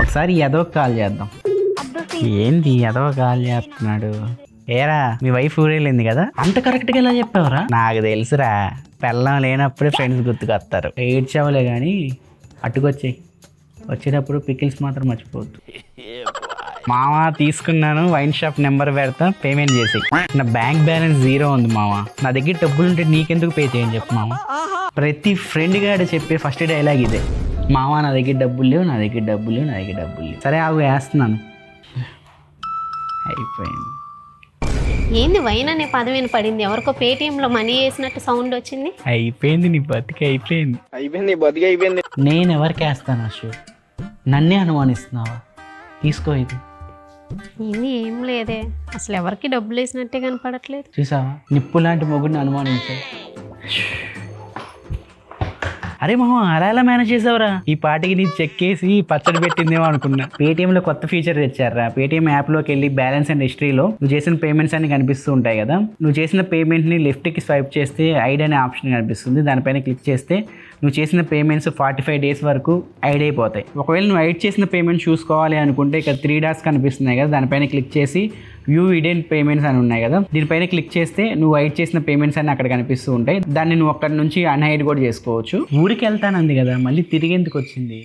ఒకసారి ఎదవ కాల్ చేద్దాం. ఏంది ఎదవ కాల్ చేస్తున్నాడు? ఏరా మీ వైఫ్ ఊరేళ్ళింది కదా? అంత కరెక్ట్గా ఎలా చెప్పావురా? నాకు తెలుసురా పెళ్ళం లేనప్పుడే ఫ్రెండ్స్ గుర్తుకొస్తారు. ఏడ్చావులే కానీ అట్టుకొచ్చేయి వచ్చేటప్పుడు పికిల్స్ మాత్రం మర్చిపోవద్దు. మామ తీసుకున్నాను వైన్ షాప్ నెంబర్ పెడతా పేమెంట్ చేసి నా బ్యాంక్ బ్యాలెన్స్ జీరో ఉంది మామ నా దగ్గర డబ్బులు ఉంటే నీకెందుకు పే చేయని చెప్పు మామ ప్రతి ఫ్రెండ్ గారు చెప్పే ఫస్ట్ డైలాగ్ ఇదే. మామ నా దగ్గర డబ్బులు లేవు నా దగ్గర డబ్బులు లేవు నా దగ్గర డబ్బులు లేవు. సరే ఆగు వేస్తున్నాను. అయిపోయింది. ఏంది వైన్ అనే పదం వినపడింది ఎవరికో పేటిఎంలో మనీ వేసినట్టు సౌండ్ వచ్చింది? అయిపోయింది నీ బతికి అయిపోయింది. అయిపోయింది బతికి అయిపోయింది. నేను ఎవరికి వేస్తాను అశు నన్నే అనుమానిస్తున్నావా? తీసుకో ఇది. ఏంది ఏం లేదే. అసలు ఎవరికి డబ్బులు వేసినట్టే కనపడట్లేదు. చూసావా? నిప్పు లాంటి మొగుడిని అనుమానించావు. అరే మామ అలా ఎలా మేనేజ్ చేసావురా? ఈ పాటికి నీ చెక్ వేసి పచ్చడి పెట్టిందేమో అనుకున్నా. పేటిఎం లో కొత్త ఫీచర్ తెచ్చారా? పేటిఎం యాప్లోకి వెళ్ళి బ్యాలెన్స్ అండ్ హిస్టరీలో నువ్వు చేసిన పేమెంట్స్ అన్ని కనిపిస్తూ ఉంటాయి కదా? నువ్వు చేసిన పేమెంట్ని లెఫ్ట్కి స్వైప్ చేస్తే ఐడ్ అనే ఆప్షన్ కనిపిస్తుంది. దానిపైన క్లిక్ చేస్తే నువ్వు చేసిన పేమెంట్స్ ఫార్టీ ఫైవ్ డేస్ వరకు ఐడ్ అయిపోతాయి. ఒకవేళ నువ్వు ఐడ్ చేసిన పేమెంట్ చూసుకోవాలి అనుకుంటే ఇక్కడ త్రీ డాట్స్ కనిపిస్తున్నాయి కదా దానిపైన క్లిక్ చేసి వ్యూ ఇడెంట్ పేమెంట్స్ అని ఉన్నాయి కదా దీనిపైన క్లిక్ చేస్తే నువ్వు ఐడ్ చేసిన పేమెంట్స్ అని అక్కడ కనిపిస్తూ ఉంటాయి. దాన్ని నువ్వు అక్కడ నుంచి అన్హైడ్ కూడా చేసుకోవచ్చు. ఊరికి వెళ్తానంది కదా మళ్ళీ తిరిగి ఎందుకు వచ్చింది?